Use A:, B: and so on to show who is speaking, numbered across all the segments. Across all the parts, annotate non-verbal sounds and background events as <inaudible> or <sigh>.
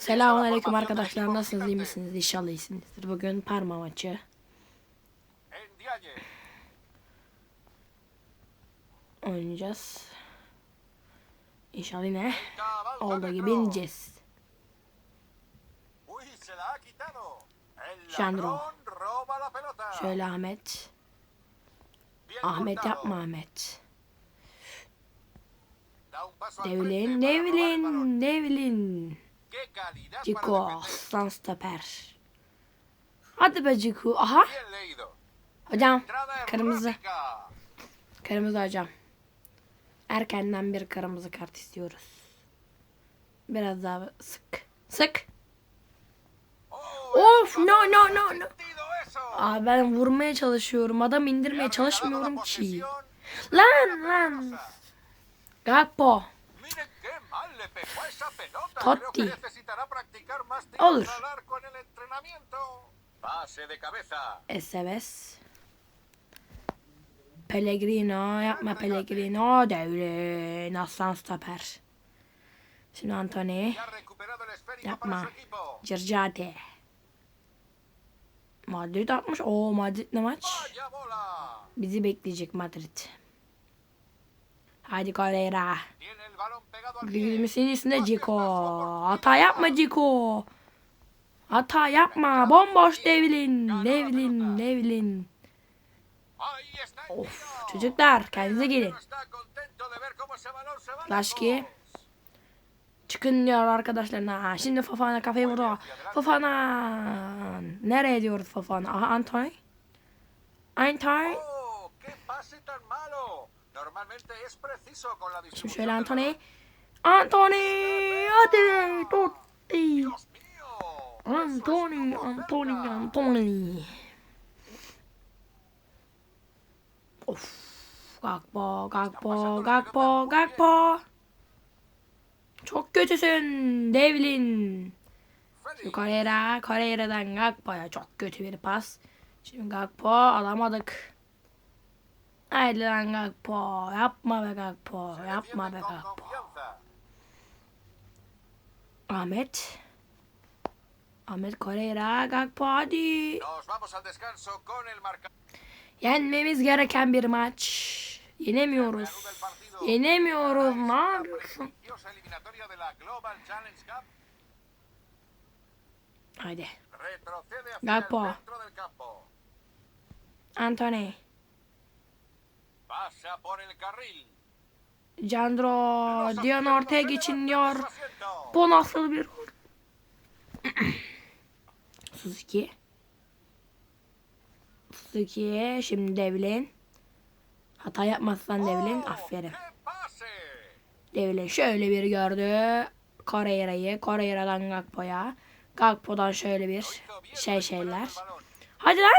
A: Selamünaleyküm arkadaşlar. Nasılsınız? iyi misiniz? İnşallah iyisinizdir. Bugün Parma maçı. Oynayacağız. İnşallah yine olduğu gibi ineceğiz. Jandro. Şöyle Ahmet. Ahmet yapma Ahmet. Devlin, Devlin, Devlin. Ciko, aslan stoper. Hadi be Ciko. Aha. Hocam, kırmızı. Kırmızı hocam. Erkenden bir kırmızı kart istiyoruz. Biraz daha sık. Sık. Of no no no no. Aa, ben vurmaya çalışıyorum. Adam indirmeye çalışmıyorum ki. Lan lan. Gakpo. Totti. Olur. SOS. Pellegrino yapma Pellegrino devre Aslan stoper. Şimdi Antony yapma Circate. Madrid atmış. Oo Madrid ne maç? Bizi bekleyecek Madrid. Haydi Correira. Gülümseyin üstünde Ciko. Hata yapma Ciko. Hata yapma. Bomboş Devlin. Devlin. Devlin. Of çocuklar kendinize gelin. Laşki. Çıkın diyor arkadaşlarına. Şimdi Fafana kafayı vurdu. Fafana. Nereye diyoruz Fafana? Aha Antoy. Antoy. Şimdi şöyle Anthony. Anthony. Hadi. Totti. Anthony. Anthony. Anthony. Of. Gakpo. Gakpo. Gakpo. Gakpo. Çok kötüsün Devlin. Şu Correira. Correira'dan Gakpo'ya çok kötü bir pas. Şimdi Gakpo alamadık. Haydi lan Gakpo. Yapma be Gakpo. Yapma be Gakpo. Ahmet. Ahmet Correira. Gakpo hadi. Yenmemiz gereken bir maç. Yenemiyoruz. Yenemiyoruz. Ne yapıyorsun? Haydi. Gakpo. Anthony. Jandro. Dion ortaya geçin diyor. Bu nasıl bir? <clears throat> Suzuki. Suzuki. Şimdi Devlin. Hata yapmazsan Devlin. Aferin. Devlin şöyle bir gördü. Correira'yı. Correira'dan Gakpo'ya. Gakpo'dan şöyle bir şey şeyler. Hadi lan.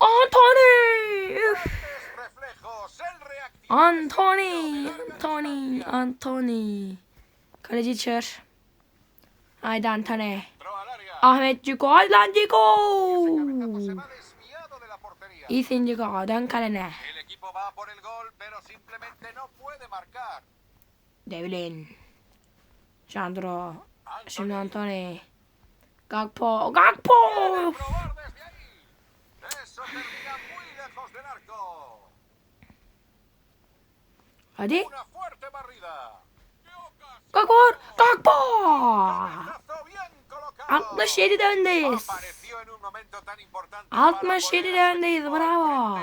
A: Anthony. Üf. Anthony. Anthony. Anthony. Kaleci çır. Haydi Anthony. Ahmet Ciko. Hadi lan Ciko. İyisin Ciko. Dön kalene. Devlin. Jandro. Şimdi Anthony. Gakpo. Gakpo. Hadi. Gakpo. Gakpo. 67 de öndeyiz. 67 de öndeyiz. Bravo.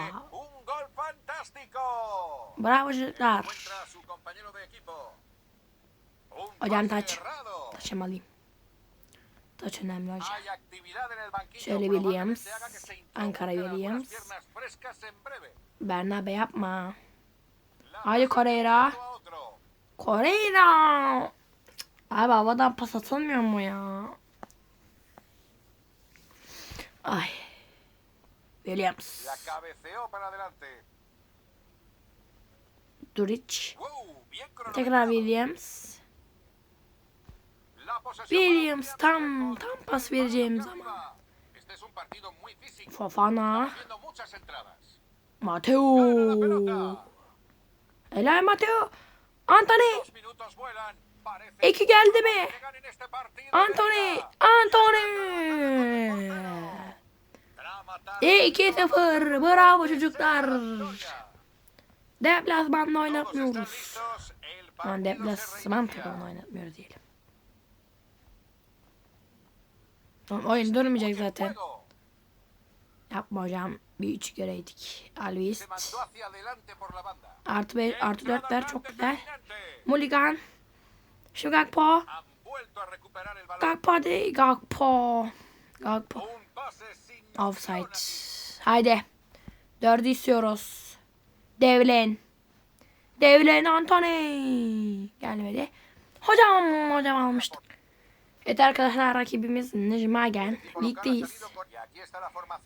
A: Bravo çocuklar. Hocam taç. Taçım alayım. Taç önemli hocam. Şöyle Williams. Ankara Williams. Bernabe yapma. Hadi Correira. Correira. Abi havadan pas atılmıyor mu ya? Ay. Williams. Duric. Tekrar Williams. Williams tam tam pas vereceğim zaman. Fofana. Mateo. Helal Mateo. Anthony. İki geldi mi? Anthony. Anthony.
B: Drama
A: E 2-0. Bravo çocuklar. Deplasmanda oynatmıyoruz. Aman deplasman takımını oynatmıyoruz diyelim. Oyun durmayacak zaten. Yapma hocam. Bir üç göreydik. Alvist. Artı 5, artı 4'ler çok güzel. Mulligan. Şimdi Gakpo. Gakpo değil. Gakpo. Gakpo. Offside. Haydi. Dördü istiyoruz. Devlen. Devlen Anthony. Gelmedi. Hocam hocam almıştık. Evet arkadaşlar rakibimiz Nejmagen. Ligdeyiz.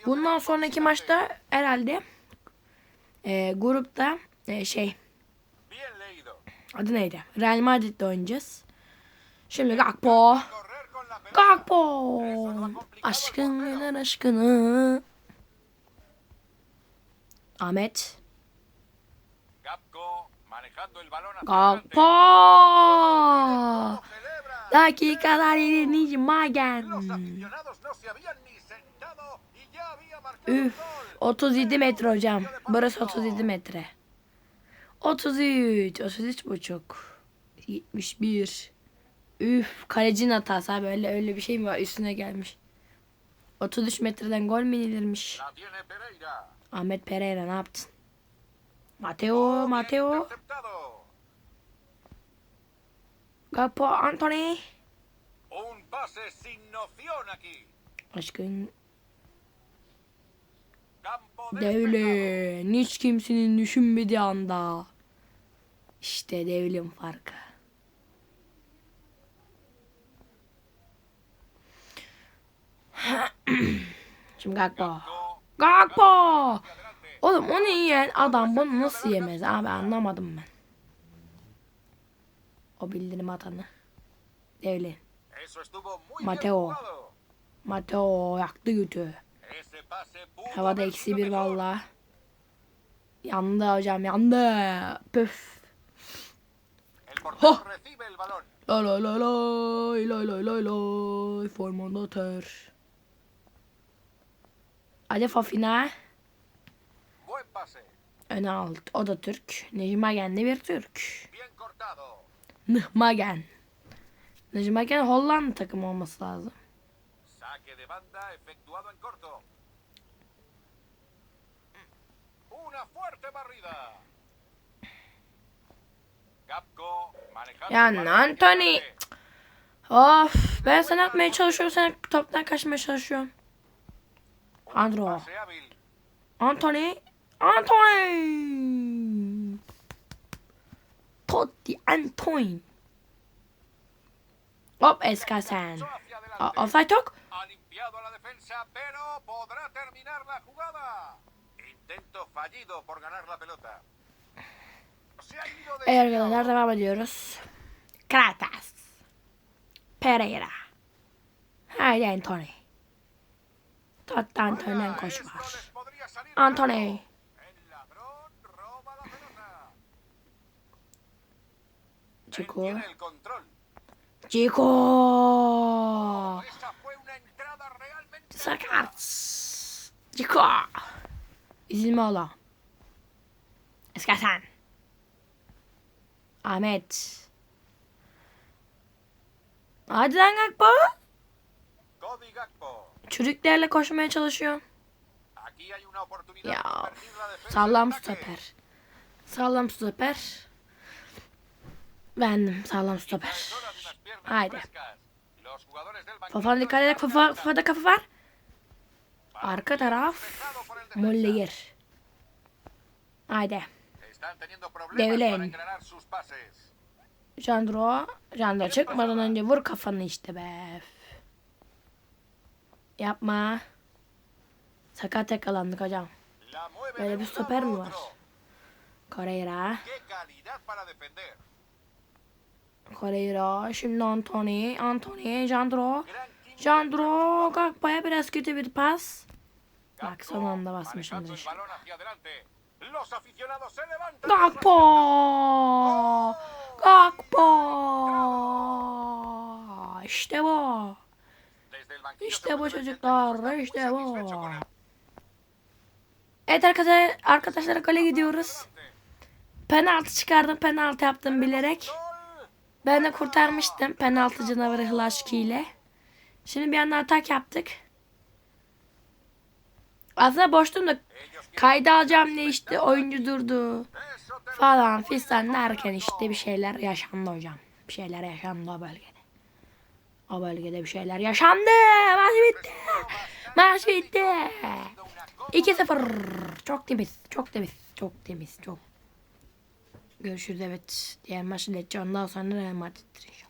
A: Bundan sonraki maçta herhalde e, grupta e, şey adı neydi? Real Madrid'de oynayacağız. Şimdi Gakpo. Gakpo. Aşkın neler aşkını. Ahmet. Gakpo. Dakikalar yedi Nejmagen. Üf 37 metre hocam. Burası 37 metre. 33, 33 buçuk. 71. Üf kalecinin hatası abi öyle öyle bir şey mi var üstüne gelmiş. 33 metreden gol mü yenilirmiş? Ahmet Pereira ne yaptın? Mateo, Mateo. Gakpo, Anthony.
B: Un pase sin noción aquí.
A: Aşkın Devlin. Hiç kimsenin düşünmediği anda. İşte devlin farkı. <clears throat> Şimdi Gakpo. Gakpo. Oğlum onu yiyen adam bunu nasıl yemez abi anlamadım ben. O bildirim atanı.
B: Muy
A: Mateo. Mateo yaktı götü. Havada eksi bir valla. Yandı hocam yandı. Püf.
B: El portero
A: ¡Oh!
B: recibe el balón.
A: La la la la la la la la formandatör. Hadi Fafina. Öne aldı. O da Türk. Necmagen'li bir Türk. Nihmagen. Necmagen Hollanda takımı olması lazım.
B: Saque de banda efectuado en corto. Una fuerte barrida. Gapco manejando.
A: Ya
B: el balón
A: Anthony. Of ben sana atmaya çalışıyorum sen toptan kaçmaya çalışıyorsun. Andro. Anthony. Anthony. Totti Anthony. Hop Eskasen. Offside yok. Evet arkadaşlar devam ediyoruz. Kratas. Pereira. Haydi Anthony. Totti Anthony'den koş
B: Esto
A: var. Anthony. Chico. Chico. Sakat. Chico. İzilme ola. Eskasen. Ahmet. Hadi lan Gakpo. Çocuklarla koşmaya çalışıyor. Ya. Sağlam stoper. Sağlam stoper. Bendim sağlam stoper. Haydi. Fafana dikkat
B: están
A: Fafa. Fafa'da kafa var. Arka taraf. Mulligir. Haydi.
B: Pases.
A: Jandro. Jandro çıkmadan önce vur kafanı işte be. Yapma. Sakat yakalandık hocam. Böyle bir stoper mi var? Correira. Correira. Şimdi Anthony. Anthony. Jandro. Jandro. Gakpo'ya biraz kötü bir pas. Bak son anda basmışım
B: levantan.
A: Gakpo. Gakpo. İşte bu. İşte bu çocuklar. işte bu. Evet arkadaşlar, arkadaşlar gole gidiyoruz. Penaltı çıkardım. Penaltı yaptım bilerek. Ben de kurtarmıştım penaltı canavarı Hlaşki ile. Şimdi bir anda atak yaptık. Aslında boştum da kayda alacağım diye işte oyuncu durdu. Falan fistan derken işte bir şeyler yaşandı hocam. Bir şeyler yaşandı o bölgede. O bölgede bir şeyler yaşandı. Maç bitti. Maç bitti.
B: Una cosa
A: 2-0. Çok temiz. Çok temiz. Çok temiz. Çok. Görüşürüz evet. Diğer maçı da ondan sonra Real Madrid'dir inşallah.